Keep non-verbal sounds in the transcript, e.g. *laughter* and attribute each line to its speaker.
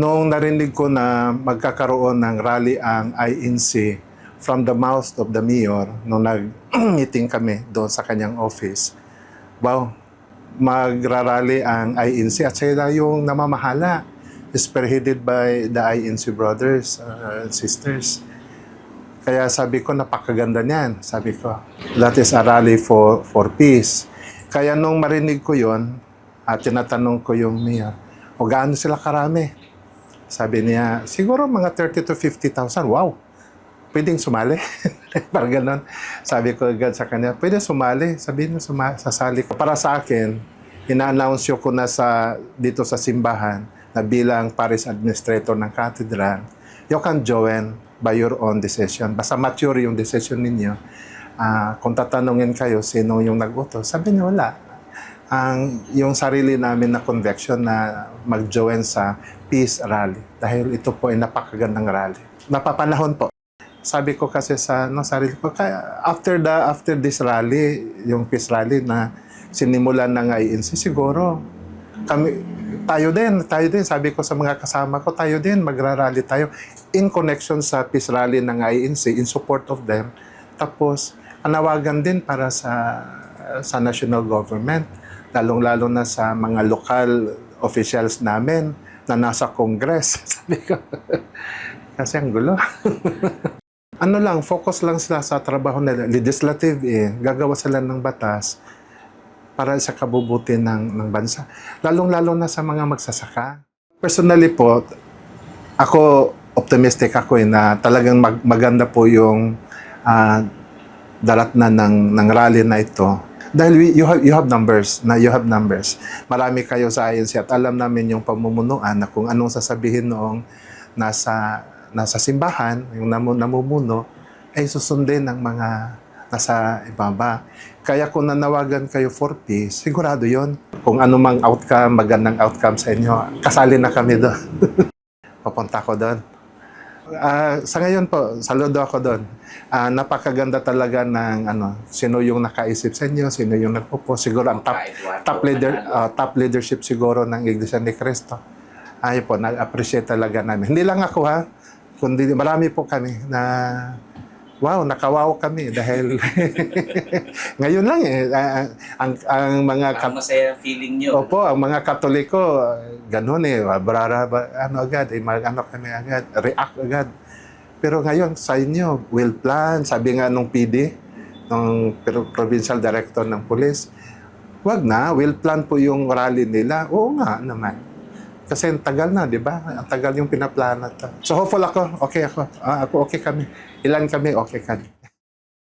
Speaker 1: Noong narinig ko na magkakaroon ng rally ang INC from the mouth of the mayor, nung nag-meeting *clears throat* kami doon sa kanyang office, wow, magrarally ang INC at sila yung namamahala, spearheaded by the INC brothers uh, and sisters. Kaya sabi ko, napakaganda niyan. Sabi ko, that is a rally for, for peace. Kaya nung marinig ko yon at tinatanong ko yung mayor, o gaano sila karami? Sabi niya, siguro mga 30 to 50,000. Wow! Pwedeng sumali? *laughs* Parang ganon. Sabi ko agad sa kanya, pwede sumali. Sabi niya, suma- sasali ko. Para sa akin, ina-announce ko na sa, dito sa simbahan na bilang Paris Administrator ng Cathedral, you can join by your own decision. Basta mature yung decision ninyo. Ah, kung tatanungin kayo sino yung nag-utos, sabi niyo wala. Ang yung sarili namin na conviction na mag-join sa peace rally dahil ito po ay napakagandang rally. Napapanahon po. Sabi ko kasi sa no, sarili ko, kaya after the after this rally, yung peace rally na sinimulan ng INC, siguro kami tayo din, tayo din, sabi ko sa mga kasama ko, tayo din, magrarally tayo in connection sa peace rally ng INC, in support of them. Tapos, anawagan din para sa sa national government, lalong-lalo na sa mga local officials namin na nasa Congress. *laughs* Sabi ko, kasi ang gulo. *laughs* ano lang, focus lang sila sa trabaho nila. Legislative eh, gagawa sila ng batas para sa kabubuti ng, ng bansa. Lalong-lalo na sa mga magsasaka. Personally po, ako optimistic ako eh, na talagang mag- maganda po yung ah, darat na ng, ng rally na ito. Dahil you have, you have numbers, na you have numbers. Marami kayo sa INC at alam namin yung pamumunuan na kung anong sasabihin noong nasa, nasa simbahan, yung namu, namumuno, ay susundin ng mga nasa ibaba. Kaya kung nanawagan kayo for peace, sigurado yon Kung anumang outcome, magandang outcome sa inyo, kasali na kami doon. *laughs* Papunta ko doon. Ah, sa ngayon po, saludo ako doon. Ah, napakaganda talaga ng ano, sino yung nakaisip sa inyo, sino yung nagpupo. Siguro ang top, top leader, ah, top leadership siguro ng Iglesia ni Cristo. Ay po, nag-appreciate talaga namin. Hindi lang ako ha, kundi marami po kami na wow, nakawaw kami dahil *laughs* ngayon lang eh, ah, ang, ang mga
Speaker 2: Parang masaya ang feeling nyo.
Speaker 1: Opo, ang mga Katoliko, ganun eh, brara, ano agad, eh, mag, ano kami agad, react agad. Pero ngayon, sa inyo, will plan, sabi nga nung PD, nung Pro- Provincial Director ng Police, wag na, will plan po yung rally nila. Oo nga naman. Kasi ang tagal na, di ba? Ang tagal yung pinaplano to. So hopeful ako, okay ako. Ah, ako okay kami. Ilan kami, okay kami.